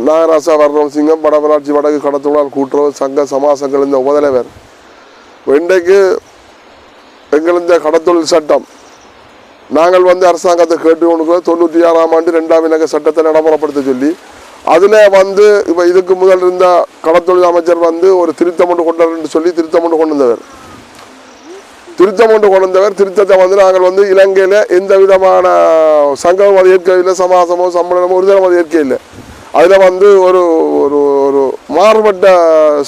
நாகராசா வர்ணம் சிங்கம் வடமராட்சி வடக்கு கடத்தொழிலாளர் கூட்டுறவு சங்க சமாசங்கள் இந்த உபதலைவர் இன்றைக்கு எங்கள் இந்த கடத்தொழில் சட்டம் நாங்கள் வந்து அரசாங்கத்தை கேட்டு கொண்டு தொண்ணூற்றி ஆறாம் ஆண்டு ரெண்டாம் இலக்க சட்டத்தை நடைமுறைப்படுத்த சொல்லி அதில் வந்து இப்போ இதுக்கு முதல் இருந்த கடத்தொழில் அமைச்சர் வந்து ஒரு திருத்தம் ஒன்று கொண்டார் சொல்லி திருத்தம் ஒன்று கொண்டு வந்தவர் திருத்தம் ஒன்று கொண்டு வந்தவர் திருத்தத்தை வந்து நாங்கள் வந்து இலங்கையில் எந்த விதமான சங்கமும் அது ஏற்கவில்லை சமாசமோ சம்மளமோ ஒரு தரம் அது ஏற்கவில்லை அதில் வந்து ஒரு ஒரு ஒரு மாறுபட்ட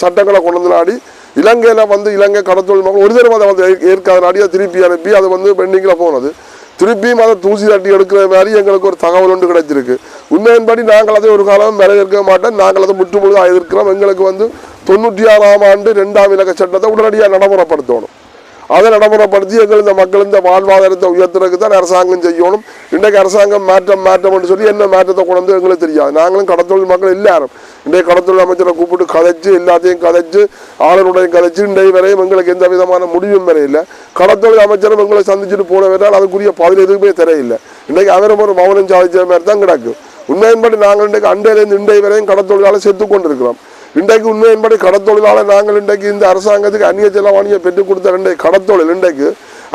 சட்டங்களை கொண்டு வந்து நாடி இலங்கையில் வந்து இலங்கை கடத்தொழில் மக்கள் ஒரு தடவை அதை வந்து ஏற்காதனாடியாக திருப்பி அனுப்பி அது வந்து பெண்டிங்கில் போனது. திருப்பியும் அதை தூசி தட்டி எடுக்கிற மாதிரி எங்களுக்கு ஒரு தகவல் ஒன்று கிடைச்சிருக்கு. உண்மையின்படி நாங்கள் அதை ஒரு காலம் வரவேற்க மாட்டோம் நாங்கள் அதை முற்றுமுழுதாக எதிர்க்கிறோம். எங்களுக்கு வந்து தொண்ணூற்றி ஆறாம் ஆண்டு ரெண்டாம் இலக்க சட்டத்தை உடனடியாக நடைமுறைப்படுத்தணும். அதை நடைமுறைப்படுத்தி எங்கள் இந்த மக்கள் இந்த வாழ்வாதாரத்தை உயர்த்துறதுக்கு தான் அரசாங்கம் செய்யணும். இன்றைக்கு அரசாங்கம் மாற்றம் மாற்றம்னு சொல்லி என்ன மாற்றத்தை கொண்டு எங்களுக்கு தெரியாது. நாங்களும் கடத்தொழில் மக்கள் எல்லாரும். இன்றைக்கு கடத்தொழில் அமைச்சரை கூப்பிட்டு கதைச்சு எல்லாத்தையும் கதைச்சு ஆளுநருடைய கதைச்சு இன்றைய வரையும் எங்களுக்கு எந்த விதமான முடிவும் வரையில்லை கடத்தொழில் அமைச்சரும் எங்களை சந்திச்சுட்டு போனவரால் அதுக்குரிய பதில் எதுவுமே தெரியல இன்றைக்கு அவரும் ஒரு மௌனம் சாதிச்ச மாதிரி தான் கிடக்கு. உண்மையின்படி நாங்கள் இன்றைக்கு அண்டையிலேருந்து இன்றைய வரையும் கடத்தொழிலாளர் செத்து கொண்டிருக்கிறோம் இன்றைக்கு உண்மையின்படி கடத்தொழிலாளர் நாங்கள் இன்றைக்கு இந்த அரசாங்கத்துக்கு அந்நிய செலவாணியை பெற்றுக் கொடுத்த இன்றைக்கு கடத்தொழில் இன்றைக்கு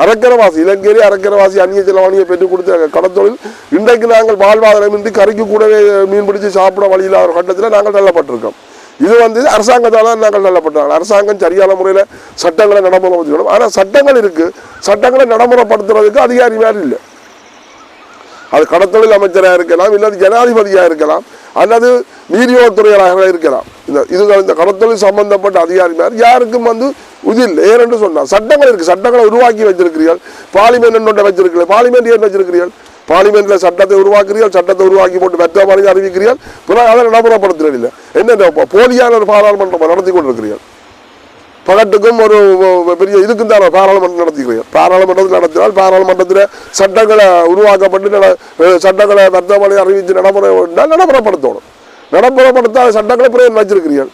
அரக்கரவாசி இலங்கையிலே அரக்கரவாசி அந்நிய செலவாணியை பெற்றுக் கொடுத்த கடத்தொழில். இன்றைக்கு நாங்கள் வாழ்வாதாரமின்றி கறிக்கு கூடவே மீன் பிடிச்சி சாப்பிட வழி இல்லாத ஒரு கட்டத்தில் நாங்கள் தள்ளப்பட்டிருக்கோம். இது வந்து அரசாங்கத்தால் தான் நாங்கள் நல்லப்பட்டாங்க அரசாங்கம் சரியான முறையில் சட்டங்களை நடைமுறைப்படுத்தணும் ஆனால் சட்டங்கள் இருக்குது சட்டங்களை நடைமுறைப்படுத்துறதுக்கு அதிகாரி மாதிரி இல்லை. அது கடத்தொழில் அமைச்சராக இருக்கலாம் இல்லது ஜனாதிபதியாக இருக்கலாம். அல்லது நீதியோத்துறையராக இருக்கலாம். இந்த இது இந்த கடத்தொழில் சம்பந்தப்பட்ட அதிகாரிமார் யாருக்கும் வந்து இது இல்லை ஏனென்று சொன்னால் சட்டங்கள் இருக்குது சட்டங்களை உருவாக்கி வச்சிருக்கிறீர்கள் பார்லிமெண்ட் ஒன்றை வச்சிருக்கிறீர்கள் பார்லிமெண்ட் ஏன் வச்சிருக்கிறீர்கள் பார்லிமெண்ட்டில் சட்டத்தை உருவாக்குறீர்கள் சட்டத்தை உருவாக்கி போட்டு வெற்ற மாதிரி அறிவிக்கிறீர்கள். பிறகு அதை நடைமுறைப்படுத்துறதில்லை. என்ன போலியான ஒரு பாராளுமன்றம் நடத்தி கொண்டிருக்கிறீர்கள். பகட்டுக்கும் ஒரு பெரிய இதுக்கும் தான் பாராளுமன்றம் நடத்திக்கிறீங்க பாராளுமன்றத்தில் நடத்தினால் பாராளுமன்றத்தில் சட்டங்களை உருவாக்கப்பட்டு நட- சட்டங்களை வர்த்தமனை அறிவித்து நடைமுறை நடைமுறைப்படுத்தணும். நடைமுறைப்படுத்தாத சட்டங்களை பிறகு வச்சிருக்கிறீர்கள்.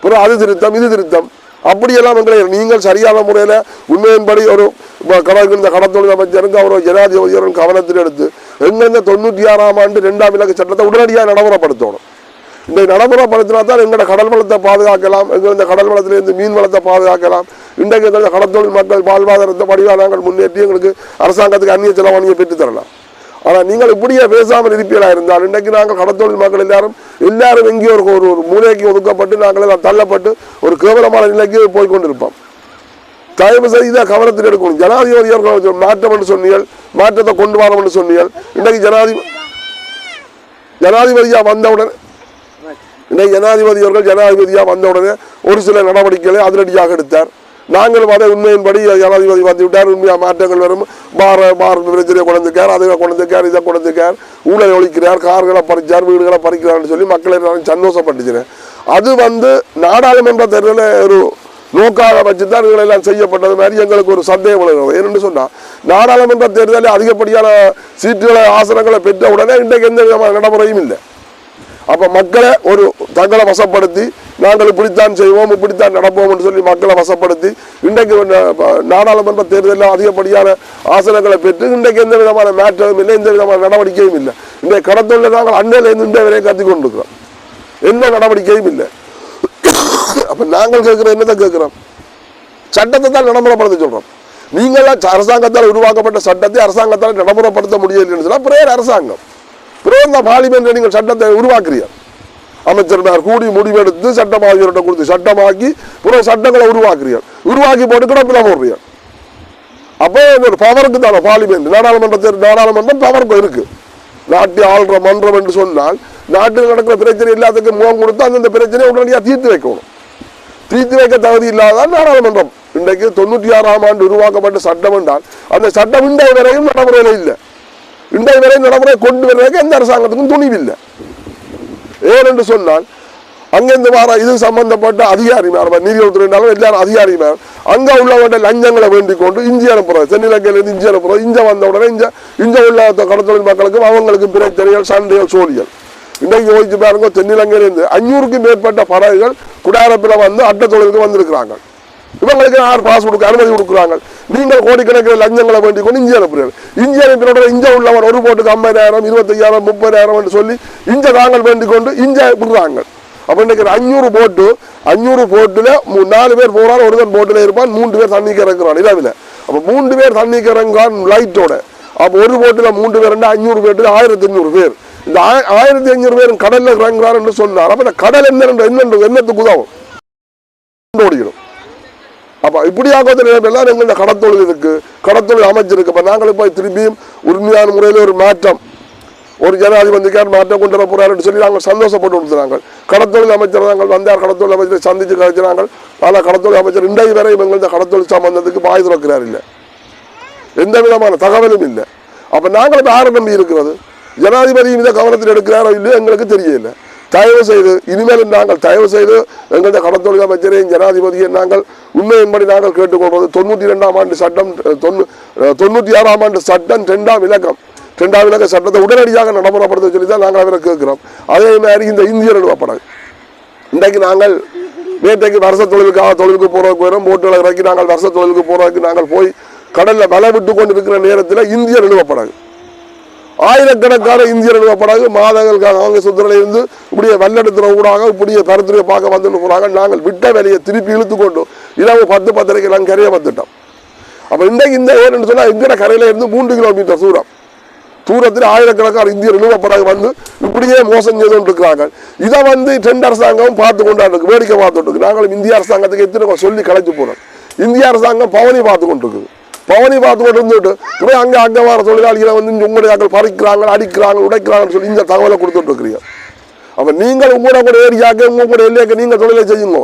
பிறகு அது திருத்தம் இது திருத்தம். அப்படியெல்லாம் எங்களை நீங்கள் சரியான முறையில் உண்மையின்படி ஒரு ப- இந்த கடத்தொழில் அமைச்சருக்கு அவர் ஜனாதிபதியோரும் கவனத்தில் எடுத்து எங்கெந்த தொண்ணூற்றி ஆறாம் ஆண்டு ரெண்டாம் இலக்கு சட்டத்தை உடனடியாக நடைமுறைப்படுத்தணும். இந்த நடைமுறைப்படுத்தினா தான் எங்களோட கடல் வளத்தை பாதுகாக்கலாம் எங்கள் இந்த கடல் வளத்திலிருந்து மீன் வளத்தை பாதுகாக்கலாம். இன்றைக்கு எங்கள் கடத்தொழில் மக்கள் வாழ்வாதாரத்தை படிவாக நாங்கள் முன்னேற்றி எங்களுக்கு அரசாங்கத்துக்கு அந்நிய செலவாணியை பெற்றுத்தரலாம் ஆனால் நீங்கள் இப்படியே பேசாமல் இருப்பீர்களாக இருந்தால் இன்றைக்கு நாங்கள் கடத்தொழில் மக்கள் எல்லாரும் எல்லாரும் எங்கேயோ ஒரு ஒரு ஒரு மூலைக்கு ஒதுக்கப்பட்டு நாங்கள் எல்லாம் தள்ளப்பட்டு ஒரு கேவலமான நிலைக்கு போய் கொண்டிருப்போம். தயவு செய்து கவனத்தில் எடுக்கணும். ஜனாதிபதி அவர்கள் மாற்றம் என்று சொன்னீர்கள் மாற்றத்தை கொண்டு வரோம் என்று சொன்னீர்கள். இன்றைக்கு ஜனாதிபதி ஜனாதிபதியாக வந்தவுடன் இன்னைக்கு ஜனாதிபதி அவர்கள் ஜனாதிபதியாக வந்த உடனே ஒரு சில நடவடிக்கைகளை அதிரடியாக எடுத்தார். நாங்களும் அதை உண்மையின்படி ஜனாதிபதி வந்து விட்டார் உண்மையாக மாற்றங்கள் வரும். பார பார் பிரச்சனையை கொண்டிருக்கார் அதை கொண்டிருக்கார் இதை கொண்டிருக்கார் ஊழலை ஒழிக்கிறார் கார்களை பறிச்சார் வீடுகளை பறிக்கிறார்னு சொல்லி மக்களை நான் சந்தோஷப்பட்டுச்சுனேன் அது வந்து நாடாளுமன்ற தேர்தலில் ஒரு நோக்காக வச்சு தான் எல்லாம் செய்யப்பட்டது மாதிரி எங்களுக்கு ஒரு சந்தேகம் வருகிறது ஏன்னு சொன்னால் நாடாளுமன்ற தேர்தலில் அதிகப்படியான சீட்டுகளை ஆசனங்களை பெற்ற உடனே இன்றைக்கு எந்த விதமான நடைமுறையும் இல்லை. அப்போ மக்களை ஒரு தங்களை வசப்படுத்தி நாங்கள் இப்படித்தான் செய்வோம் இப்படித்தான் நடப்போம்னு சொல்லி மக்களை வசப்படுத்தி இன்றைக்கு நாடாளுமன்ற தேர்தலில் அதிகப்படியான ஆசனங்களை பெற்று இன்றைக்கு எந்த விதமான மாற்றமும் இல்லை எந்த விதமான நடவடிக்கையும் இல்லை. இன்றைய கடத்தொழில் நாங்கள் அண்டையிலேருந்து இன்றைய வரையும் கத்தி கொண்டிருக்கிறோம் எந்த நடவடிக்கையும் இல்லை. அப்போ நாங்கள் கேட்குறோம் என்னத்தை கேட்குறோம்? சட்டத்தை தான் நடைமுறைப்படுத்த சொல்கிறோம் நீங்களாம் அரசாங்கத்தால் உருவாக்கப்பட்ட சட்டத்தை அரசாங்கத்தால் நடைமுறைப்படுத்த முடியலைன்னு சொன்னால் பிரேயர் அரசாங்கம். பிறந்த இந்த பார்லிமெண்ட் நீங்கள் சட்டத்தை உருவாக்குறீர்கள் அமைச்சர்னார் கூடி முடிவெடுத்து சட்டமாகியோர்கிட்ட கொடுத்து சட்டமாக்கி புற சட்டங்களை உருவாக்குறீர்கள் உருவாக்கி போட்டு கிடப்பில் போடுறீர்கள் அப்போ ஒரு பவருக்கு தானே பார்லிமெண்ட் நாடாளுமன்றத்தில் நாடாளுமன்றம் பவருக்கு இருக்குது நாட்டை ஆள்ற மன்றம் என்று சொன்னால் நாட்டில் நடக்கிற பிரச்சனை எல்லாத்துக்கும் முகம் கொடுத்து அந்தந்த பிரச்சனையை உடனடியாக தீர்த்து வைக்கணும். தீர்த்து வைக்க தகுதி இல்லாதான் நாடாளுமன்றம். இன்றைக்கு தொண்ணூற்றி ஆறாம் ஆண்டு உருவாக்கப்பட்ட சட்டம் என்றால் அந்த சட்டம் இன்றைய வரையும் நடைமுறையில் இல்லை. இன்றைய வரை நடைமுறை கொண்டு வருவதற்கு எந்த அரசாங்கத்துக்கும் துணிவில்லை. ஏனென்று சொன்னால் அங்கிருந்து வர இது சம்பந்தப்பட்ட அதிகாரிமார் நீதித்துறையினாலும் எல்லாரும் அதிகாரிமார் அங்க உள்ளவங்க லஞ்சங்களை வேண்டிக் கொண்டு இஞ்சி அனுப்புறது தென்னிலங்கையிலேருந்து இஞ்சி அனுப்புறது இங்கே வந்த உடனே இஞ்ச இங்க உள்ள கடத்தொழில் மக்களுக்கும் அவங்களுக்கும் பிரச்சனைகள் சண்டைகள் சோழிகள். இன்றைக்கு யோசிச்சு பாருங்க தென்னிலங்கையிலேருந்து அஞ்சூறுக்கும் மேற்பட்ட படகுகள் குடாரப்பில் வந்து அட்ட தொழிலுக்கு வந்திருக்கிறாங்க. இவங்களுக்கு யார் பாஸ் கொடுக்க அனுமதி கொடுக்குறாங்க? நீங்கள் கோடிக்கணக்கில் லஞ்சங்களை வேண்டி கொண்டு இந்திய அனுப்புகிறீர்கள் இந்திய அனுப்பினோட இங்க உள்ளவன் ஒரு போட்டுக்கு ஐம்பதாயிரம் இருபத்தையாயிரம் முப்பதாயிரம் சொல்லி இங்க தாங்கள் வேண்டிக் கொண்டு இங்க விடுறாங்க. அப்ப இன்னைக்கு அஞ்சூறு போட்டு அஞ்சூறு போட்டுல நாலு பேர் போகிறான் ஒருத்தன் போட்டுல இருப்பான் மூன்று பேர் தண்ணி கிறங்குறான் இரவில். அப்ப மூன்று பேர் தண்ணி இறங்குறான் லைட்டோட. அப்ப ஒரு போட்டுல மூன்று பேர் ரெண்டு அஞ்சூறு பேர் ஆயிரத்தி அஞ்சூறு பேர். இந்த ஆயிரத்தி அஞ்சூறு பேர் கடல்ல இறங்குறார் என்று சொன்னார். அப்ப இந்த கடல் என்ன என்ன என்னத்துக்கு உதவும்? ஓடிக்கணும் அப்போ இப்படியாக எல்லாம் எங்களோட கடத்தொழில் இருக்குது கடத்தொழில் அமைச்சிருக்கு இப்போ நாங்களும் போய் திரும்பியும் உண்மையான முறையில் ஒரு மாற்றம் ஒரு ஜனாதிபதிக்கார் மாற்றம் கொண்டு வர போகிறாருன்னு சொல்லி நாங்கள் சந்தோஷப்பட்டு கொடுத்துறாங்க கடத்தொழில் அமைச்சர் நாங்கள் வந்தார். கடத்தொழில் அமைச்சரை சந்திச்சு கழிச்சாங்க. பல கடத்தொழில் அமைச்சர் இன்றைய வரை எங்களது கடத்தொழில் சம்பந்தத்துக்கு வாய் திறக்கிறார் இல்லை. எந்த விதமான தகவலும் இல்லை. அப்போ நாங்கள் இப்போ யாரை நம்பி இருக்கிறது. ஜனாதிபதி இதை கவனத்தில் எடுக்கிறாரோ இல்லையோ எங்களுக்கு தெரியல. தயவு செய்து இனிமேல் நாங்கள் தயவு செய்து எங்களுடைய கடத்தொழில் அமைச்சரையும் ஜனாதிபதியை நாங்கள் உண்மையின்படி நாங்கள் கேட்டுக்கொள்வது தொண்ணூற்றி ரெண்டாம் ஆண்டு சட்டம் தொண்ணூ தொண்ணூற்றி ஆறாம் ஆண்டு சட்டம் ரெண்டாம் இலக்கம். ரெண்டாம் இலக்க சட்டத்தை உடனடியாக நடைமுறைப்படுத்த சொல்லி தான் நாங்கள் அவரை கேட்கிறோம். அதே மாதிரி இந்த இந்திய நிறுவப்படாது இன்றைக்கு நாங்கள் நேற்றைக்கு வருஷ தொழிலுக்காக தொழிலுக்கு போகிறதுக்கு வரும் போட்டுகளை இறக்கி நாங்கள் வருஷ தொழிலுக்கு போகிறதுக்கு நாங்கள் போய் கடலில் வலை விட்டு கொண்டிருக்கிற நேரத்தில் இந்திய நிறுவப்படகு ஆயிரக்கணக்கான இந்திய நிறுவப்படாது மாதங்களுக்காக அவங்க சுத்தரில் இப்படியே வல்லெடுத்துற ஊடாக இப்படியே கருத்துரையை பார்க்க வந்துட்டு போகிறாங்க நாங்கள் விட்ட வேலையை திருப்பி இழுத்து கொண்டு இரவு பத்து பத்தரைக்கு நாங்கள் கரையை வந்துட்டோம். அப்போ இன்றைக்கு இந்த ஏன்னு சொன்னால் எங்கட கரையில இருந்து மூன்று கிலோமீட்டர் தூரம். தூரத்தில் ஆயிரக்கணக்கான இந்திய நிறுவப்படாக வந்து இப்படியே மோசம் செய்து கொண்டிருக்கிறாங்க. இதை வந்து டெண்ட் அரசாங்கம் பார்த்து கொண்டாடுக்கு வேடிக்கை பார்த்துட்டு இருக்கு. நாங்களும் இந்திய அரசாங்கத்துக்கு எத்தனை சொல்லி கலைச்சு போகிறோம் இந்திய அரசாங்கம் பவனி பார்த்து கொண்டிருக்குது. பவனி பார்த்து கொண்டு இருந்துட்டு இப்போ அங்கே அங்கே வர தொழிலாளிகளை வந்து உங்களுடைய ஆட்கள் பறிக்கிறாங்க அடிக்கிறாங்க உடைக்கிறாங்கன்னு சொல்லி இந்த தகவலை கொடுத்துட்டு இருக்கிறீங்க. அப்போ நீங்கள் உங்களோட கூட ஏரியாக்க உங்களோட எல்லையாக்க நீங்கள் தொழிலை செய்யுங்க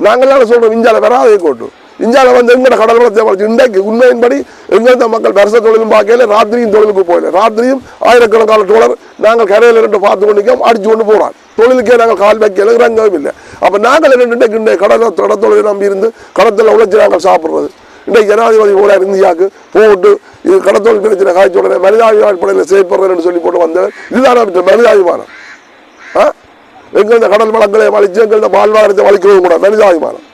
நாங்களாம் சொல்கிறோம் இந்தியாவில் வராதே கோட்டு இந்தியாவில் வந்து எங்கட கடல் வளத்தை வளர்ச்சி இன்றைக்கு உண்மையின்படி எங்கள்த மக்கள் வருஷ தொழிலும் பார்க்கல ராத்திரியும் தொழிலுக்கு போகல. ராத்திரியும் ஆயிரக்கணக்கான டோலர் நாங்கள் கரையில் ரெண்டு பார்த்து கொண்டு அடிச்சு கொண்டு போறோம் தொழிலுக்கே நாங்கள் கால் வைக்கல இறங்கவும் இல்லை. அப்போ நாங்கள் ரெண்டு இன்றைக்கு இந்த கடலை கடத்தொழிலை நம்பி இருந்து கடத்தில் உழைச்சி நாங்கள் சாப்பிட்றது? இன்றைக்கு ஜனாதிபதி கூட இந்தியாவுக்கு போட்டு இது கடத்தோல் பிரச்சனை காய்ச்சி உடனே மனிதாபிமான அடிப்படையில் செயற்படுறேன்னு சொல்லி போட்டு வந்தவர் இதுதான் மனிதாபிமானம்? ஆ? எங்களது கடல் வளங்களை வலிச்சு எங்களது வாழ்வாதாரத்தை வலிக்கவும் கூட மனிதாபிமானம்.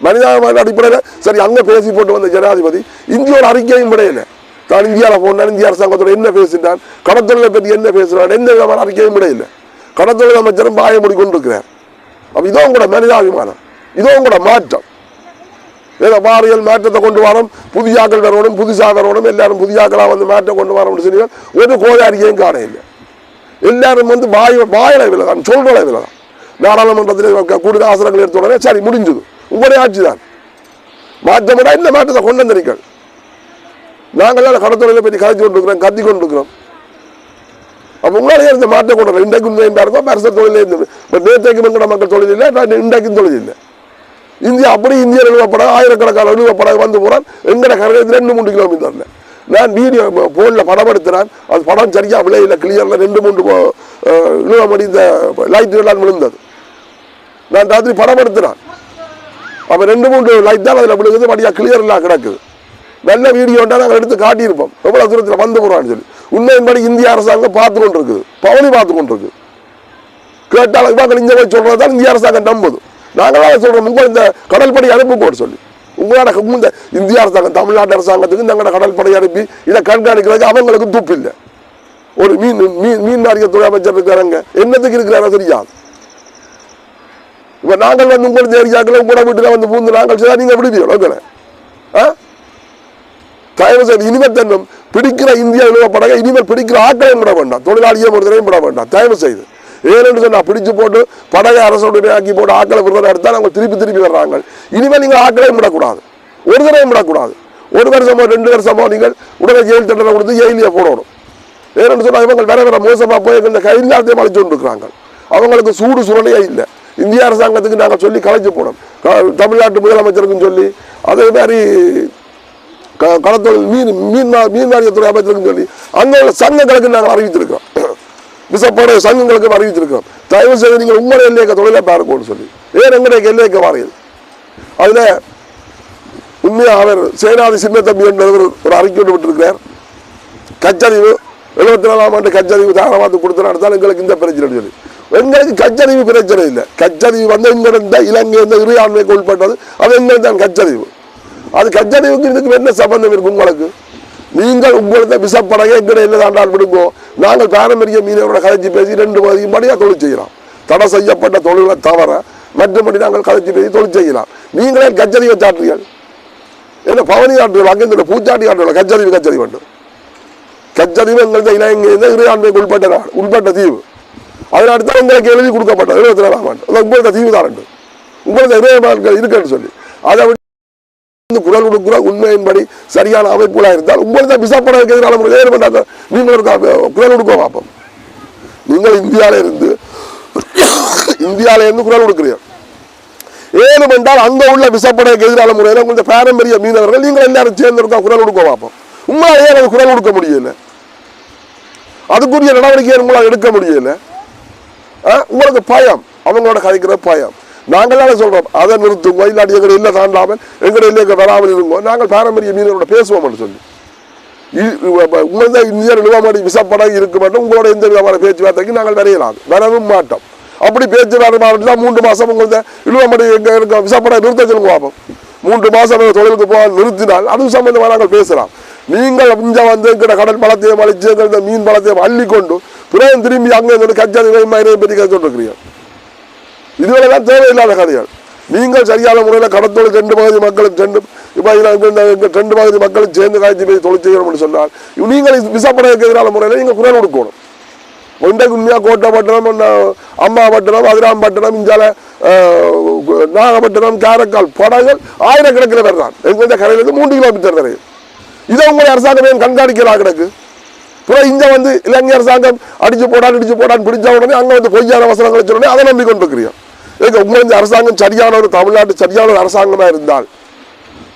மனிதாபிமான அடிப்படையில் சரி அங்கே பேசி போட்டு வந்த ஜனாதிபதி இந்தியோட அறிக்கையும் விடையில தான் இந்தியாவில் போனான் இந்திய அரசாங்கத்தோட என்ன பேசினான் கடத்தொழிலை பற்றி என்ன பேசுகிறான் எந்த விதமான அறிக்கையும் விடையில கடத்தொழில் அமைச்சரும் பாய மூடி கொண்டிருக்கிறார் இதுவும் கூட மனிதாபிமானம். இதுவும் கூட மாற்றம். ஏதோ பாரியல் மாற்றத்தை கொண்டு வரோம். புதியாக்கள் வரணும் புதுசாக வரணும் எல்லாரும் புதியாக்களாக வந்து மாற்றம் கொண்டு வரோம்னு சொல்லி ஒரு கோதாரிக்கையும் காண இல்லை? எல்லாரும் வந்து வாய் வாயில தான் சொல்றளவில் தான். நாடாளுமன்றத்தில் கூடுதல் ஆசிரியர்கள் எடுத்த உடனே சரி முடிஞ்சது. உங்களுடைய ஆட்சி தான். மாற்றம் விட இந்த மாற்றத்தை கொண்டு வந்திருக்கள் நாங்கள் கடத்தொழிலை பற்றி கதைச்சு கொண்டிருக்கிறோம் கத்தி கொண்டிருக்கிறோம். அப்போ உங்களாலே இந்த மாற்றம் கொண்டு வரலாம் இன்றைக்கும் இந்த இருக்கும் பெருச தொழிலே இருந்தது இப்போ நேற்றைக்கு எங்கட மக்கள் தொழில் இல்லை இன்றைக்கும் தொழில் இல்லை. இந்தியா அப்படி இந்தியா நிறுவப்பட ஆயிரக்கணக்கான நிறுவப்பட வந்து போகிறான் எங்கட கரகத்தில் ரெண்டு மூணு கிலோமீட்டர்ல நான் வீடியோ ஃபோனில் படம் எடுத்துகிறேன் அது படம் சரியா இல்லை கிளியரில் ரெண்டு மூன்று இழுவமடி இந்த லைட் எல்லாம் விழுந்தது. நான் ராத்திரி படம் எடுத்துறேன் அப்போ ரெண்டு மூன்று லைட் தான் அதில் விழுகுது படியாக கிளியர் எல்லாம் கிடக்குது. நல்ல வீடியோண்டா நாங்கள் எடுத்து காட்டியிருப்போம். எவ்வளோ தூரத்தில் வந்து போகிறான்னு சொல்லி. உண்மையின்படி இந்திய அரசாங்கம் பார்த்து கொண்டு இருக்குது பவனி பார்த்து கொண்டு இருக்குது கேட்டால் இவங்க இங்க போய் சொல்றதுதான் இந்திய அரசாங்கம் நம்புது. நாங்களாம் சொல்றோம். உங்கள் இந்த கடற்படை அனுப்பு போட்டு சொல்லி. உங்களோட இந்த இந்திய அரசாங்கம் தமிழ்நாட்டு அரசாங்கத்துக்கு எங்களோட கடற்படை அனுப்பி இதை கண்காணிக்கிறதுக்கு அவங்களுக்கு துப்பு இல்லை. ஒரு மீன் மீன் மீன் துறை அமைச்சர் இருக்கிறாங்க என்னத்துக்கு இருக்கிறாரோ தெரியாது இப்போ நாங்கள் வந்து உங்களுக்கு ஏரியாக்கள் உங்களோட வீட்டில் வந்து பூந்து நாங்கள் செய்தா நீங்கள் விடுவீங்க ஓகே ஆ? தயவு செய்து இனிமேல் தன்னும் பிடிக்கிற இந்திய நிறுவப்படக இனிமேல் பிடிக்கிற ஆட்களையும் விட வேண்டாம். தொழிலாளியை ஒருத்தரையும் விட வேண்டாம். தயவு செய்து. ஏன்னு சொன்னால் பிடிச்சு போட்டு படகை அரசுடைய ஆக்கி போட்டு ஆக்களை விடுறத எடுத்தால் அவங்க திருப்பி திருப்பி வர்றாங்க. இனிமேல் நீங்கள் ஆக்களையும் விடக்கூடாது. ஒரு தடவையும் விடக்கூடாது. ஒரு வருஷமோ ரெண்டு வருஷமோ நீங்கள் உடனே ஜெயில் தண்டனை கொடுத்து ஜெயிலியை போடணும். ஏன்னு சொன்னால் இவங்க வேற வேற மோசமாக போய் இந்த கையில்லாத்தையும் அழைச்சு கொண்டு இருக்கிறாங்க அவங்களுக்கு சூடு சுரணையே இல்லை. இந்திய அரசாங்கத்துக்கு நாங்கள் சொல்லி கலைச்சு போனோம். க- தமிழ்நாட்டு முதலமைச்சருக்கும் சொல்லி அதே மாதிரி க- கடத்தொழில் மீன் மீன் மீன் வாரியத்துறை அமைச்சருக்கும் சொல்லி அங்கே உள்ள சங்கங்களுக்கு நாங்கள் அறிவித்திருக்கிறோம். விசப்பட சங்கங்களுக்கு அறிவிச்சிருக்கிறோம் தயவு செய்து நீங்கள் உங்களுடைய எல்லையக்க தொழிலை பாருங்கன்னு சொல்லி. ஏன் எங்களுடைய எல்லையக்க வாரியது அதில் உண்மையாக அவர் சேனாதி சின்னத்தம்பி என்றவர் ஒரு அறிக்கை ஒன்று விட்டிருக்கிறார். கச்சரிவு எழுபத்தி நாலாம் ஆண்டு கச்சரிவு தாராபாத்து கொடுத்த நடத்தால் எங்களுக்கு இந்த பிரச்சனை சொல்லி. எங்களுக்கு கச்சரிவு பிரச்சனை இல்லை. கச்சரிவு வந்து எங்கிருந்த இலங்கை இருந்த இறையாண்மைக்கு உட்பட்டது. அது எங்களுக்கு தான் கச்சரிவு அது கச்சரிவுக்கு இதுக்கு என்ன சம்பந்தம் இருக்கு உங்களுக்கு? நீங்கள் உங்களது விசப்படகை எங்கட என்ன தாண்டால் விடுங்கோ? நாங்கள் பாரம்பரிய மீனவரோட கதைச்சு பேசி ரெண்டு பதியும் படியாக தொழில் செய்யலாம். தடை செய்யப்பட்ட தொழிலை தவிர மற்றபடி நாங்கள் கதைச்சு பேசி தொழில் செய்யலாம். நீங்களே கச்சரிவை சாட்டுறீர்கள் என்ன பவனி ஆற்றுகள் அங்கே இந்த பூச்சாட்டி ஆற்றுகள் கச்சரிவு கச்சரி வேண்டும் கச்சரிவு எங்களது இலங்கை இறையாண்மைக்கு உள்பட்ட நாடு உள்பட்ட தீவு. அதனால தான் உங்களுக்கு எழுதி கொடுக்கப்பட்டது இருபத்தி நாலாம் ஆண்டு. உங்களது தீவு தான் உண்டு உங்களது இறையாண்மை இருக்குன்னு சொல்லி. அதை விட்டு குரல் கொடுக்குற உண்மையின்படி சரியான அமைப்புகளாக இருந்தால் உங்களது விசாப்படத்துக்கு எதிரான முறையில் ஏறு பண்ணாங்க நீங்கள் குரல் கொடுக்க பார்ப்போம் நீங்கள் இந்தியாவில இருந்து இந்தியாவில இருந்து குரல் கொடுக்கிறீர்கள் ஏனும் என்றால் அங்க உள்ள விசப்படைக்கு எதிரான முறையில் உங்களுடைய பாரம்பரிய மீனவர்கள் நீங்கள் எல்லாரும் சேர்ந்து இருக்கா குரல் கொடுக்க பார்ப்போம் உங்களால் ஏன் அது குரல் கொடுக்க முடியல? அதுக்குரிய நடவடிக்கை உங்களால் எடுக்க முடியல. உங்களுக்கு பயம். அவங்களோட கதைக்கிற பயம். நாங்கள் தானே சொல்றோம். அதை நிறுத்துங்க இல்லாட்டி எங்களை இல்லை தாண்டாமல் எங்களை இல்லை வராமல் இருங்கோ நாங்கள் பாரம்பரிய மீனவரோட பேசுவோம்னு சொல்லி. உங்களது இந்திய நிலவாமடி விசப்படம் இருக்க மாட்டோம் உங்களோட எந்த விதமான பேச்சுவார்த்தைக்கு நாங்கள் வரையலாம். வரவும் மாட்டோம். அப்படி பேச்சுவார்த்தை தான் மூன்று மாசம் உங்களது இழுவமடி எங்க இருக்க விசப்படம் நிறுத்த சொல்லுங்க பார்ப்போம் மூன்று மாசம் தொழிலுக்கு போக நிறுத்தினால் அது சம்பந்தமாக நாங்கள் பேசலாம். நீங்கள் இங்கே வந்து எங்கிட்ட கடல் பழத்தையும் அழிச்சு எங்கிட்ட மீன் பழத்தையும் அள்ளி கொண்டு பிறகு திரும்பி அங்கே இருந்து கச்சாதி மயிரை பற்றி கதை சொல்லிருக்கிறீங்க இதுவரைதான் தேவையில்லாத கதைகள். நீங்கள் சரியான முறையில் கடத்தொழில் ரெண்டு பகுதி மக்களும் ரெண்டு இப்போ ரெண்டு பகுதி மக்களும் சேர்ந்து காய்ச்சி போய் தொழில் செய்யணும்னு சொன்னால் நீங்கள் விசாப்படைக்கு எதிரான முறையில் நீங்கள் குரல் கொடுக்கணும். ஒன்றைக்கு உண்மையாக கோட்டைப்பட்டினம் ஒன்ன- அம்மாபட்டினம் அதிராம்பட்டினம் இஞ்சால நாகப்பட்டினம் காரைக்கால் படங்கள் ஆயிரக்கணக்கில் வருதான் தான் எங்கள் கரையிலிருந்து மூன்று கிலோமீட்டர் வரை. இதை உங்களை அரசாங்கமே கண்காணிக்கலாம் கிடக்கு? பிறகு இங்கே வந்து இலங்கை அரசாங்கம் அடிச்சு போடான் அடிச்சு போடான்னு பிடிச்ச உடனே அங்கே வந்து பொய்யான வசனங்களை சொன்னே அதை நம்பி கொண்டிருக்கிறீங்க ஏங்க உங்க இந்த அரசாங்கம் சரியான ஒரு தமிழ்நாட்டு சரியான ஒரு அரசாங்கமா இருந்தால்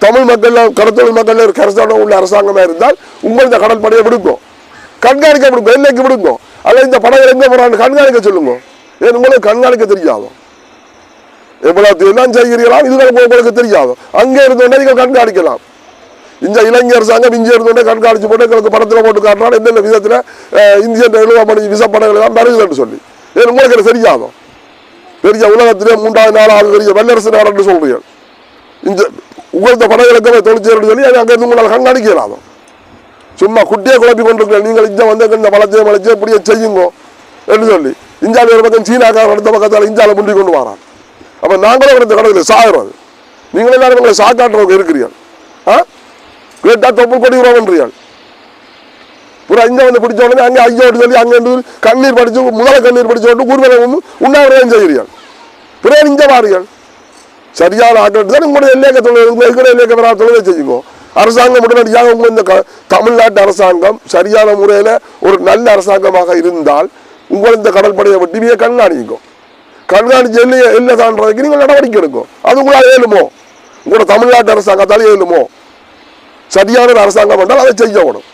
தமிழ் மக்கள் கடத்தொழில் மக்கள் ஒரு கரசான உள்ள அரசாங்கமா இருந்தால் உங்கள் இந்த கடல் படையை விடுங்கோ. கண்காணிக்க விடுங்க எல்லைக்கு விடுங்கோ. அல்ல இந்த படங்கள் எங்க போறான்னு கண்காணிக்க சொல்லுங்க. ஏன் உங்களுக்கு கண்காணிக்க தெரியாதோ? எவ்வளவு எல்லாம் செய்கிறீங்களா இதுகள் உங்களுக்கு தெரியாதோ? அங்கே இருந்தோடனே நீங்கள் கண்காணிக்கலாம். இந்த இலங்கை அரசாங்கம் இங்கே இருந்தோடனே கண்காணிச்சு போட்டு எங்களுக்கு படத்தில் போட்டு காட்டினாலும் எந்தெந்த விதத்தில் இந்தியன் பணி விசப்படங்கள் எல்லாம் வருதுன்னு சொல்லி. ஏன் உங்களுக்கு தெரியாதோ? பெரிய உலகத்திலே மூன்றாவது நாலாவது பெரிய வல்லரசு நாடுன்னு சொல்றீங்க இந்த உங்களது படங்களுக்கு தொழிற்சேர்னு சொல்லி அது அங்கே உங்களால் கண்காணிக்கலாம் சும்மா குட்டியை குழப்பி கொண்டிருக்கிற நீங்கள் இங்கே வந்து இந்த வளர்ச்சியை வளர்ச்சி இப்படியே செய்யுங்கோ என்று சொல்லி இந்தியாவில் ஒரு பக்கம் சீனாக்காரன் அடுத்த பக்கத்தால் இந்தியாவில் முண்டி கொண்டு வரான் அப்போ நாங்களும் இந்த கடலில் சாகிறோம் அது. எல்லாரும் உங்களை சாக்காட்டுறவங்க இருக்கிறீர்கள். ஆ? கேட்டால் தொப்பு கொடி உறவுன்றீர்கள் ஒரு இங்க வந்து பிடிச்ச உடனே அங்கே ஐயோட்டு சொல்லி அங்கே இருந்து கண்ணீர் படிச்சு முதல கண்ணீர் படிச்சு விட்டு ஊர்வலம் வந்து உண்ணாவிரதம் செய்கிறீர்கள் பிறகு இங்க வாருங்கள். சரியான ஆட்கள் தான் உங்களுடைய எல்லைக்க தொழில் இருக்கிற எல்லைக்க வராத தொழிலை செய்யுங்க அரசாங்கம் உடனடியாக உங்கள் இந்த க- தமிழ்நாட்டு அரசாங்கம் சரியான முறையில் ஒரு நல்ல அரசாங்கமாக இருந்தால் உங்கள் இந்த கடற்படையை பற்றி நீங்க கண்காணிக்கும். கண்காணிச்சு எல்லையை எல்லை தாண்டதுக்கு நீங்கள் நடவடிக்கை எடுக்கும். அது உங்களால் ஏழுமோ உங்களோட தமிழ்நாட்டு அரசாங்கத்தால் ஏழுமோ சரியான ஒரு அரசாங்கம் என்றால் அதை செய்யணும்.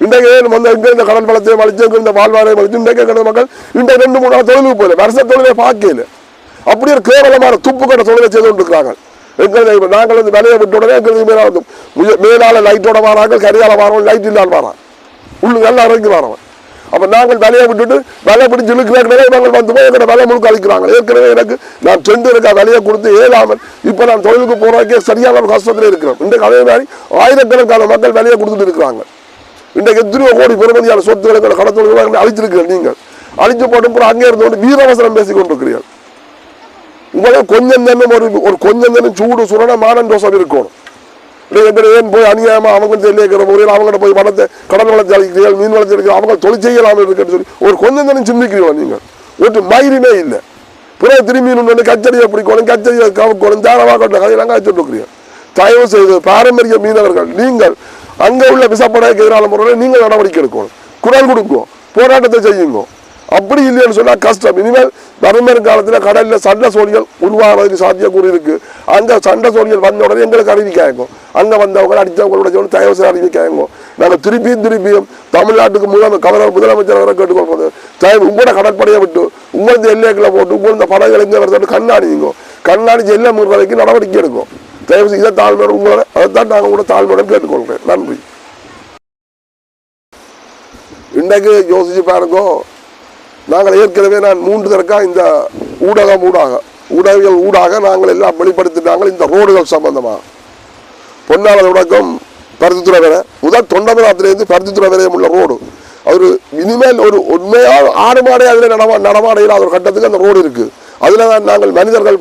இன்றைக்கு வந்து இங்கே இந்த கடல் வளர்ச்சியை அழிச்சு இந்த வாழ்வாரையும் அழிச்சு இன்றைக்கு இருக்கிற மக்கள் இன்றைக்கு ரெண்டு மூணு நாள் தொழிலுக்கு போகல வருஷ தொழிலை பார்க்கல அப்படி ஒரு கேவலமான துப்பு கட்ட தொழிலை செய்து கொண்டிருக்கிறாங்க. எங்களுக்கு நாங்கள் வந்து விலையை விட்ட உடனே எங்களுக்கு மேலே வந்து மேலால லைட்டோட வராங்க கரியால வரோம் லைட் இல்லாமல் வரான் உள்ளு நல்லா இறங்கி வரவன் அப்போ நாங்கள் விலையை விட்டுட்டு விலை பிடிச்சி இழுக்கிறேன் நாங்கள் வந்து போய் எங்களை விலை முழுக்க அழிக்கிறாங்க ஏற்கனவே எனக்கு நான் செண்டு இருக்கா விலையை கொடுத்து ஏழாமல் இப்போ நான் தொழிலுக்கு போகிறதுக்கே சரியான ஒரு கஷ்டத்தில் இருக்கிறோம் இந்த அதே மாதிரி ஆயிரக்கணக்கான மக்கள் விலையை கொடுத்துட்டு இருக்கிறாங்க. இன்றைக்கு எத்தனையோ கோடி பெருமதியான சொத்துக்களை எங்களை கடத்தொழில்களை அழிச்சிருக்கிறீர்கள் நீங்கள். அழிச்சு போட்டு கூட அங்கே இருந்து கொண்டு வீரவசனம் பேசி கொண்டிருக்கிறீர்கள். உங்களே கொஞ்சம் தானே ஒரு ஒரு கொஞ்சம் தானே சூடு சுரண மானன் தோசம் இருக்கணும். இல்லை எங்களை ஏன் போய் அநியாயமா அவங்க தெரியாக்கிற முறையில் அவங்கள்ட்ட போய் வளத்தை கடல் வளர்ச்சி அழிக்கிறீர்கள் மீன் வளர்ச்சி அளிக்கிறீர்கள் அவங்க தொழில் செய்யலாம் இருக்குன்னு சொல்லி ஒரு கொஞ்சம் தானே சிந்திக்கிறீங்களா நீங்கள்? ஒரு மயிரினே இல்லை. பிறகு திரும்பி இன்னொன்று கச்சரியை பிடிக்கணும் கச்சரியை கவக்கணும் தாரவா கட்ட கதையெல்லாம் காய்ச்சிட்டு இருக்கிறீங்க தயவு செய்து பாரம்பரிய மீனவர்கள் நீங்கள் அங்கே உள்ள விசாப்படைக்கு எதிரான முறையில் நீங்கள் நடவடிக்கை எடுக்கணும். குரல் கொடுங்க போராட்டத்தை செய்யுங்க. அப்படி இல்லைன்னு சொன்னால் கஷ்டம். இனிமேல் வறுமையின் காலத்தில் கடலில் சண்டை சோழிகள் உருவாகிறதுக்கு சாத்தியக்கூறு இருக்கு. அந்த சண்டை சோழிகள் வந்த உடனே எங்களுக்கு அறிவிக்காயங்க அங்கே வந்தவங்க அடித்தவங்களோட சொல்லி தயவு செய்து அறிவிக்காயங்க நாங்கள் திருப்பியும் திருப்பியும் தமிழ்நாட்டுக்கு முதல் கவர்னர் முதலமைச்சர் அவரை கேட்டுக்கொள்வது. தயவு உங்களோட கடற்படையை விட்டு உங்களது எல்லைகளை போட்டு உங்களது படங்கள் எங்க வருது கண்ணாடிங்க கண்ணாடி எல்லை முறைக்கு நடவடிக்கை எடுக்கும் தயவு செய்து தாழ்மையுடன் உங்களோட அதைத்தான் நாங்கள் கூட தாழ்மையுடன் கேட்டுக்கொள்கிறேன். நன்றி. இன்றைக்கு யோசிச்சு பாருங்கோ நாங்கள் ஏற்கனவே நான் மூன்று தரக்கா இந்த ஊடகம் ஊடாக ஊடகங்கள் ஊடாக நாங்கள் எல்லாம் வெளிப்படுத்திட்டாங்க இந்த ரோடுகள் சம்பந்தமாக. பொன்னாளர் ஊடகம் பருத்தித்துறை வரை முதல் தொண்டமராத்திலேருந்து பருத்தித்துறை வரையும் உள்ள ரோடு. அவர் இனிமேல் ஒரு உண்மையாக ஆடு மாடே அதில் நடமா நடமாடையில் இல்லாத ஒரு கட்டத்துக்கு அந்த ரோடு இருக்குது அதில் தான் நாங்கள் மனிதர்கள்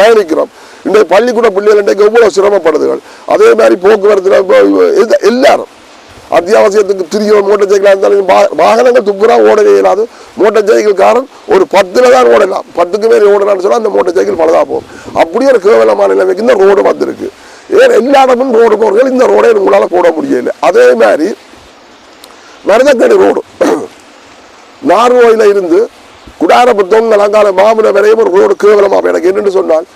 பயணிக்கிறோம். இன்றைக்கு பள்ளிக்கூட பிள்ளைகள் இன்றைக்கு எவ்வளோ சிரமப்படுதுகள்? அதே மாதிரி போக்குவரத்தில் எல்லாரும் அத்தியாவசியத்துக்கு திரிய மோட்டர் சைக்கிளாக இருந்தாலும் வாகனங்கள் துப்புரா ஓடவே இயலாது. சைக்கிள் சைக்கிள்காரன் ஒரு பத்தில் தான் ஓடலாம். பத்துக்கு மேலே ஓடலாம்னு சொன்னால் அந்த மோட்டர் சைக்கிள் பலதாக போகும். அப்படியே ஒரு கேவலமான நிலைமைக்கு இந்த ரோடு வந்திருக்கு. ஏன் எல்லா இடமும் ரோடு போகிறவர்கள் இந்த ரோடை உங்களால் போட முடியல. அதே மாதிரி மருதக்கடி ரோடு நார்வோயில் இருந்து குடாரபுத்தம் அலங்கார மாமன வரையும் ஒரு ரோடு கேவலமாக எனக்கு என்னென்னு சொன்னால்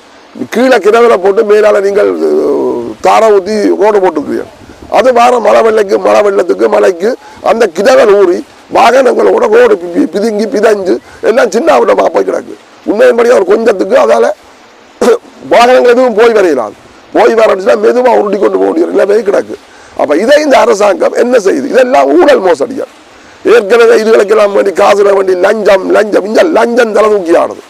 கீழே கிணறுல போட்டு மேலால நீங்கள் அஹ், தாரை ஊற்றி ரோடு போட்டுக்கிறீர்கள் அது வேறு மழை வெள்ளைக்கு மழை வெள்ளத்துக்கு மழைக்கு அந்த கிணறு ஊறி வாகனங்களோட ரோடு பி- பிதுங்கி பிதஞ்சு எல்லாம் சின்ன அவட்டமாக போய் கிடக்கு. உண்மையின்படி ஒரு கொஞ்சத்துக்கு அதால் வாகனங்கள் எதுவும் போய் வரையலாம். போய் வரச்சுன்னா மெதுவாக உருட்டி கொண்டு போக முடியும் எல்லாமே கிடக்கு. அப்போ இதை இந்த அரசாங்கம் என்ன செய்யுது இதெல்லாம் ஊழல் மோசடிகள். ஏற்கனவே இதுகளுக்கெல்லாம் வேண்டி காசுல வேண்டி லஞ்சம் லஞ்சம். இந்த லஞ்சம் தலை தூக்கியானது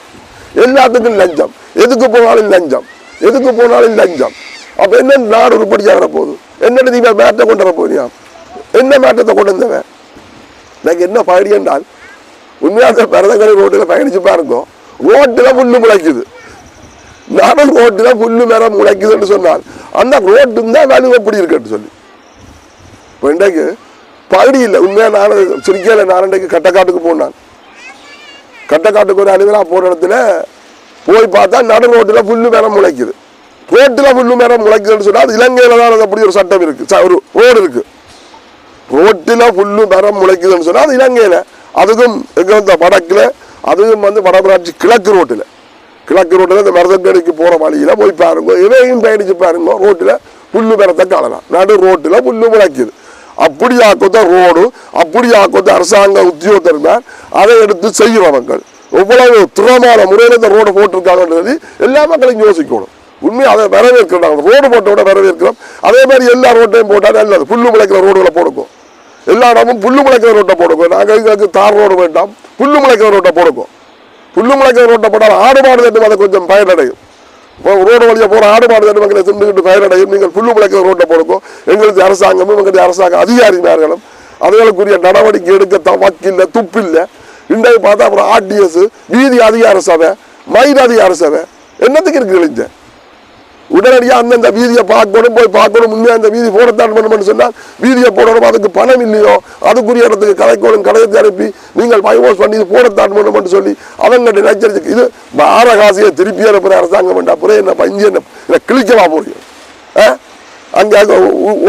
எல்லாத்துக்கும் லஞ்சம். எதுக்கு போனாலும் லஞ்சம். எதுக்கு போனாலும் லஞ்சம். அப்போ என்ன நாடு உருப்படியாக போகுது என்னென்ன நீ மேட்டை கொண்டு வர போறியா என்ன மேட்டத்தை கொண்டு வந்தவன்? எனக்கு என்ன பயடி என்றால் உண்மையாக பிறந்தக்கடை ரோட்டில் பயணிச்சு பாருங்க ரோட்டில் புல்லு முளைக்குது. நானும் ரோட்டில் புல்லு மேலே முளைக்குதுன்னு சொன்னால் அந்த ரோட்டு தான் வேல்யூ எப்படி இருக்குன்னு சொல்லி. இப்போ இன்றைக்கு பகுதி இல்லை. உண்மையாக நான் சிரிக்கையில் நான் இன்றைக்கு கட்டக்காட்டுக்கு போனான். கட்டக்காட்டுக்கு ஒரு அணிவலாக போகிற இடத்துல போய் பார்த்தா நடு ரோட்டில் புல்லு மரம் முளைக்குது. ரோட்டில் புல்லு மரம் முளைக்குதுன்னு சொன்னால் அது இலங்கையில் தான் அது அப்படி ஒரு சட்டம் இருக்குது ஒரு ரோடு இருக்குது ரோட்டில் புல்லு மரம் முளைக்குதுன்னு சொன்னால் அது இலங்கையில். அதுக்கும் எங்கே இந்த வடக்கில் அதுவும் வந்து வடபராட்சி கிழக்கு ரோட்டில். கிழக்கு ரோட்டில் இந்த மரதக்கடிக்கு போகிற வழியில் போய் பாருங்க. இவையும் பயணிச்சு பாருங்க. ரோட்டில் புல்லு மரத்தை காணலாம் நடு ரோட்டில் புல்லு முளைக்குது. அப்படி கொத்த ரோடு அப்படி கொத்த அரசாங்க உத்தியோகத்தர் அதை எடுத்து செய்கிறவங்கள் எவ்வளவு திறமான முறையில் இந்த ரோடு போட்டிருக்காங்கன்னு சொல்லி எல்லா மக்களையும் யோசிக்கணும். உண்மையை அதை வரவேற்கிறாங்க. ரோடு போட்டோட வரவேற்கிறோம். அதே மாதிரி எல்லா ரோட்டையும் போட்டால் நல்லது. புல்லு முளைக்கிற ரோடுகளை போடுக்கும் எல்லா இடமும் புல்லு முளைக்கிற ரோட்டை போடுக்கும் நாங்கள் எங்களுக்கு தார் ரோடு வேண்டாம். புல்லு முளைக்கிற ரோட்டை போடுக்கும் புல்லு முளைக்கிற ரோட்டை போட்டால் ஆடு மாடு தட்டு அதை கொஞ்சம் பயனடையும். ரோடு வழியாக போகிற ஆடு மாடு தட்டு மக்களை திண்டுக்கிட்டு பயனடையும் நீங்கள் புல்லு பிழைக்கிற ரோட்டை போடுங்கோ. எங்களுக்கு அரசாங்கமும் எங்களுடைய அரசாங்க அதிகாரிமார்களும் அதுகளுக்குரிய நடவடிக்கை எடுக்க த- வக்கில்லை துப்பில்லை. இன்றைக்கு பார்த்தா அப்புறம் ஆர்டிஎஸ் வீதி அதிகார சபை மயிர் அதிகார சபை. என்னத்துக்கு இருக்கு இங்க? உடனடியாக அந்தந்த வீதியை பார்க்கணும் போய் பார்க்கணும் உண்மையாக அந்த வீதி போடத்தான் பண்ணணும்னு சொன்னால் வீதியை போடணும்? அதுக்கு பணம் இல்லையோ? அதுக்குரிய இடத்துக்கு கலைக்கோளும் கடையை அனுப்பி நீங்கள் பைவோஸ் பண்ணி இது போடத்தான் பண்ணணும்னு சொல்லி அவங்கள்ட்ட நச்சரிச்சு இது ஆற காசியை திருப்பி அனுப்புகிற அரசாங்கம் வேண்டாம். அப்புறம் என்ன பஞ்சு என்ன கிழிக்கவா முடியும் ஆ? அங்கே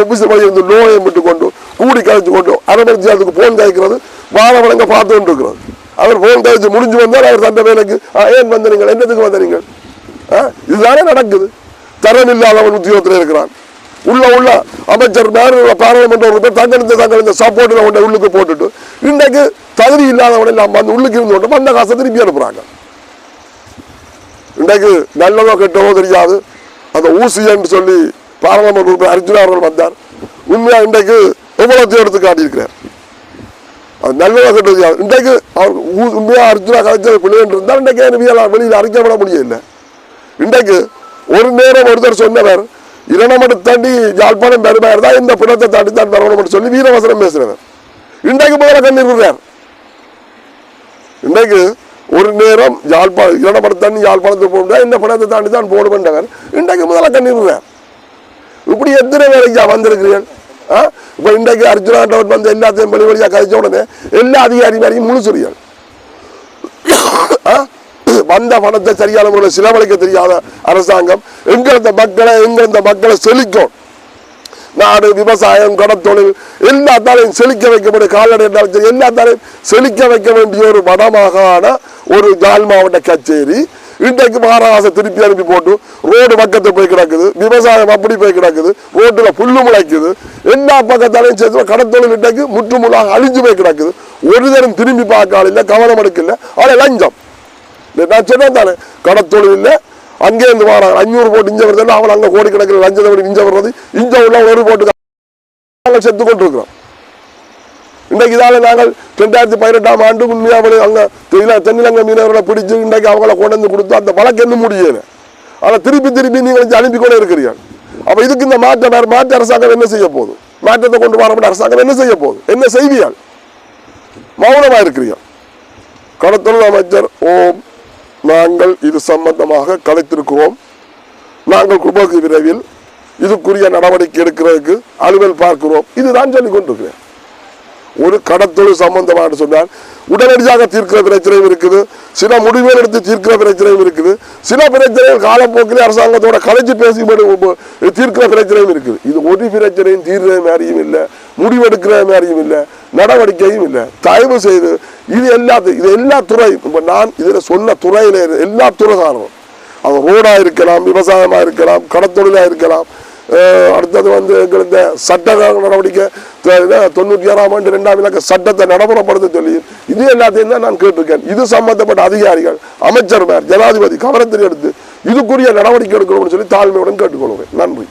ஆஃபீஸர் வழி வந்து நோயை விட்டு கொண்டு கூடி கழிச்சு கொண்டு அரைமணிச்சு அதுக்கு ஃபோன் கழிக்கிறது வாழ வழங்க பார்த்து கொண்டு இருக்கிறது அவர் ஃபோன் கழிச்சு முடிஞ்சு வந்தால் அவர் தந்த வேலைக்கு "ஆ, ஏன் வந்த நீங்கள் என்னத்துக்கு வந்த நீங்கள் ஆ, இதுதானே நடக்குது. தரம் இல்லாதவன் உத்தியோகத்தில் இருக்கிறான். உள்ள உள்ள அமைச்சர் மேல பாராளுமன்ற உறுப்பினர் தங்களுக்கு தங்களிந்த சப்போர்ட்டில் கொண்ட உள்ளுக்கு போட்டுட்டு இன்றைக்கு தகுதி இல்லாதவன் எல்லாம் வந்து உள்ளுக்கு இருந்து கொண்டு அந்த காசை திருப்பி அனுப்புறாங்க. இன்றைக்கு நல்லதோ கெட்டவோ தெரியாது. அந்த ஊசி என்று சொல்லி பாராளுமன்ற உறுப்பினர் அர்ஜுனா அவர்கள் வந்தார். உண்மையாக இன்றைக்கு எவ்வளவு எடுத்து காட்டியிருக்கிறார். அது நல்லதோ கெட்டது தெரியாது. இன்றைக்கு அவர் உண்மையாக உண்மையா அர்ஜுனா கலைஞர் பிள்ளை இருந்தால் இன்றைக்கு வெளியில் வெளியில் அறிக்கப்பட முடியல இன்றைக்கு ஒரு நேரம் ஒருத்தர் சொன்னவர் இரணமடு தாண்டி யாழ்ப்பாணம் பெருமையார் தான் இந்த பிணத்தை தாண்டி தான் வரணும்னு சொல்லி வீரவசனம் பேசுகிறவர் இன்றைக்கு முதல்ல கண்ணீர் விடுறார். இன்றைக்கு ஒரு நேரம் யாழ்ப்பாணம் இரணமடு தாண்டி யாழ்ப்பாணத்துக்கு போகணும் இந்த பிணத்தை தாண்டி தான் போடுமென்றவர் இன்றைக்கு முதல்ல கண்ணீர் விடுறார். இப்படி எத்தனை வேலைக்கு வந்திருக்கிறீர்கள் ஆ? இப்போ இன்றைக்கு அர்ஜுனாண்டவன் வந்து எல்லாத்தையும் வெளி வழியாக கழிச்ச உடனே எல்லா அதிகாரி மாதிரியும் முழுசுறீர்கள் ஆ? வந்த பணத்தை சரியான முறையில் செலவழிக்க தெரியாத அரசாங்கம் எங்கிருந்த மக்களை எங்கிருந்த மக்களை செழிக்கும். நாடு விவசாயம் கடத்தொழில் எல்லாத்தாலையும் செழிக்க வைக்க வேண்டிய கால்நடை என்றாலும் சரி எல்லாத்தாலையும் செழிக்க வைக்க வேண்டிய ஒரு வடமாகாண ஒரு ஜால் மாவட்ட கச்சேரி. இன்றைக்கு மகாராசை திருப்பி அனுப்பி போட்டு ரோடு பக்கத்தில் போய் கிடக்குது விவசாயம் அப்படி போய் கிடக்குது ரோட்டில் புல்லு முளைக்குது. எல்லா பக்கத்தாலையும் சேர்த்து கடத்தொழில் இன்றைக்கு முற்றுமுள்ளாக அழிஞ்சு போய் கிடக்குது. ஒரு தரம் திரும்பி பார்க்க ஆள் இல்லை கவனம் எடுக்கல ஆனால் லஞ்சம். இல்லை, தானே கடத்தொழில் இல்லை. அங்கேருந்து வராங்க அஞ்சூறு போட்டு இஞ்ச வருது அவன் அங்கே கோடிக்கணக்கில் லஞ்சத்தை விட இஞ்ச வர்றது இஞ்ச உள்ள ஒரு போட்டு நாங்கள் செத்து கொண்டிருக்கிறோம். இன்றைக்கு இதால் நாங்கள் ரெண்டாயிரத்தி பதினெட்டாம் ஆண்டு உண்மையாக அங்கே தென்னிலங்கை மீனவர்களை பிடிச்சு இன்றைக்கு அவங்கள கொண்டு வந்து கொடுத்து அந்த வழக்கு என்ன முடியல ஆனால் திருப்பி திருப்பி நீங்கள் அனுப்பி கொண்டே இருக்கிறீர்கள். அப்போ இதுக்கு இந்த மாற்ற மாற்று அரசாங்கம் என்ன செய்ய போகுது? மாற்றத்தை கொண்டு வரப்பட்ட அரசாங்கம் என்ன செய்ய போகுது? என்ன செய்வியால் மௌனமாக இருக்கிறீர்கள் கடத்தொழில் அமைச்சர் ஓம் நாங்கள் இது சம்பந்தமாக கலைத்திருக்கிறோம். நாங்கள் குடும்ப விரைவில் இதுக்குரிய நடவடிக்கை எடுக்கிறதுக்கு அலுவல் பார்க்கிறோம். இதுதான் சொல்லிக் கொண்டிருக்கிறேன். ஒரு கடத்தொழில் சம்பந்தமாக சொன்னால் உடனடியாக தீர்க்கிற பிரச்சனையும் இருக்குது. சில முடிவுகள் எடுத்து தீர்க்கிற பிரச்சனையும் இருக்குது. சில பிரச்சனைகள் காலப்போக்கிலே அரசாங்கத்தோட கலைச்சு பேசி தீர்க்கிற பிரச்சனையும் இருக்குது. இது ஒரு பிரச்சனையும் தீர்க்கிற மாதிரியும் இல்லை. முடிவெடுக்கிற மாதிரியும் இல்லை. நடவடிக்கையும் இல்லை. தயவு செய்து இது எல்லா இது எல்லா துறை இப்போ நான் இதில் சொன்ன துறையில் எல்லா துறைகாரும் அது ரோடாக இருக்கலாம் விவசாயமாக இருக்கலாம் கடத்தொழிலாக இருக்கலாம் அடுத்தது வந்து எங்களுக்கு இந்த சட்ட நடவடிக்கை தொண்ணூற்றி ஆறாம் ஆண்டு ரெண்டாம் இலக்க சட்டத்தை நடைமுறைப்படுத்த சொல்லி இது எல்லாத்தையும் தான் நான் கேட்டிருக்கேன். இது சம்பந்தப்பட்ட அதிகாரிகள் அமைச்சர்மார் ஜனாதிபதி கவனத்தில் எடுத்து இதுக்குரிய நடவடிக்கை எடுக்கணும்னு சொல்லி தாழ்மையுடன் கேட்டுக்கொள்வேன் நன்றி.